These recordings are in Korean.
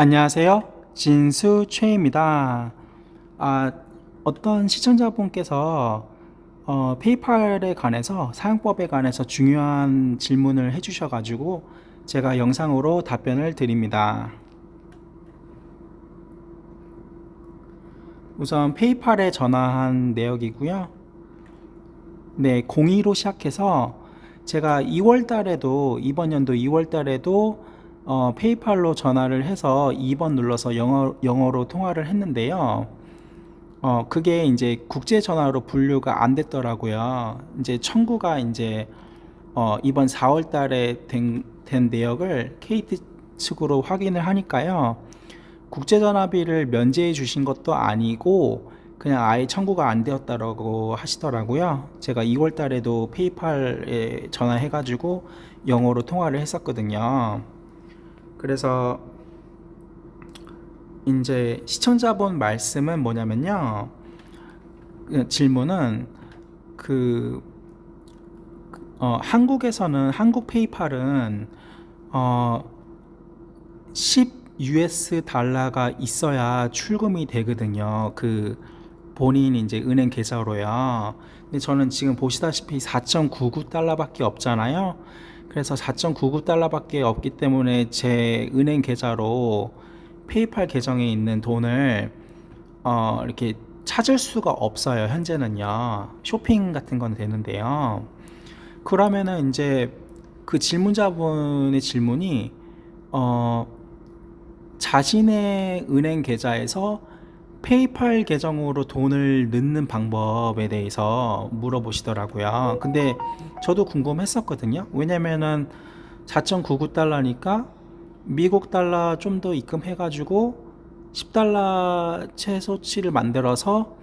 안녕하세요. 진수 최입니다. 아, 어떤 시청자분께서 어, 페이팔에 관해서 사용법에 관해서 중요한 질문을 해주셔가지고 제가 영상으로 답변을 드립니다. 우선 페이팔에 전화한 내역이고요. 네, 02로 시작해서 제가 2월 달에도 이번 연도 2월 달에도 어, 페이팔로 전화를 해서 2번 눌러서 영어, 영어로 통화를 했는데요. 어, 그게 이제 국제 전화로 분류가 안 됐더라고요. 이제 청구가 이제 어, 이번 4월 달에 된, 된 내역을 KT 측으로 확인을 하니까요. 국제 전화비를 면제해 주신 것도 아니고 그냥 아예 청구가 안 되었다라고 하시더라고요. 제가 2월 달에도 페이팔에 전화해 가지고 영어로 통화를 했었거든요. 그래서 이제 시청자분 말씀은 뭐냐면요. 그 질문은 그 어, 한국에서는 한국 페이팔은 어, 10 US 달러가 있어야 출금이 되거든요. 그 본인 이제 은행 계좌로요. 근데 저는 지금 보시다시피 4.99 달러밖에 없잖아요. 그래서 4.99 달러밖에 없기 때문에 제 은행 계좌로 페이팔 계정에 있는 돈을 어, 이렇게 찾을 수가 없어요. 현재는요. 쇼핑 같은 건 되는데요. 그러면은 이제 그 질문자분의 질문이 어, 자신의 은행 계좌에서 페이팔 계정으로 돈을 넣는 방법에 대해서 물어보시더라고요. 근데 저도 궁금했었거든요. 왜냐면은 4.99달러니까 미국 달러 좀 더 입금해가지고 10달러 최소치를 만들어서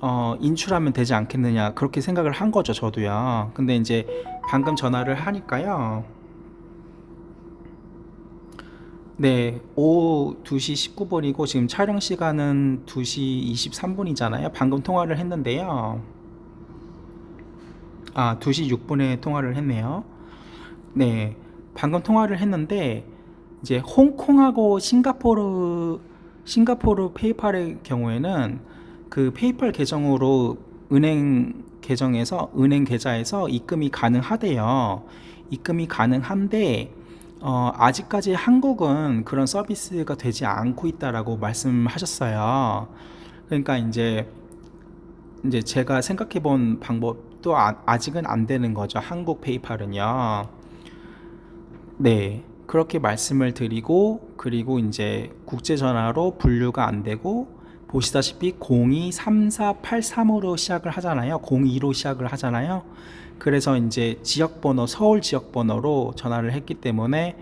어, 인출하면 되지 않겠느냐 그렇게 생각을 한 거죠 저도요. 근데 이제 방금 전화를 하니까요. 네, 오후 2시 19분이고 지금 촬영 시간은 2시 23분이잖아요. 방금 통화를 했는데요. 아, 2시 6분에 통화를 했네요. 네, 방금 통화를 했는데 이제 홍콩하고 싱가포르 싱가포르 페이팔의 경우에는 그 페이팔 계정으로 은행 계정에서 은행 계좌에서 입금이 가능하대요. 입금이 가능한데 어, 아직까지 한국은 그런 서비스가 되지 않고 있다라고 말씀하셨어요. 그러니까 이제 이제 제가 생각해 본 방법도 아, 아직은 안 되는 거죠. 한국 페이팔은요. 네. 그렇게 말씀을 드리고 그리고 이제 국제 전화로 분류가 안 되고 보시다시피 023483으로 시작을 하잖아요. 02로 시작을 하잖아요. 그래서 이제 지역 번호 서울 지역 번호로 전화를 했기 때문에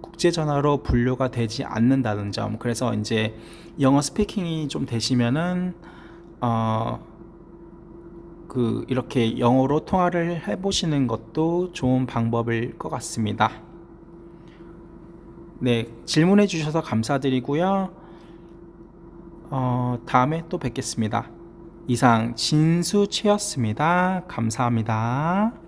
국제 전화로 분류가 되지 않는다는 점. 그래서 이제 영어 스피킹이 좀 되시면은 어 그 이렇게 영어로 통화를 해 보시는 것도 좋은 방법일 것 같습니다. 네, 질문해 주셔서 감사드리고요. 어, 다음에 또 뵙겠습니다. 이상 진수채였습니다. 감사합니다.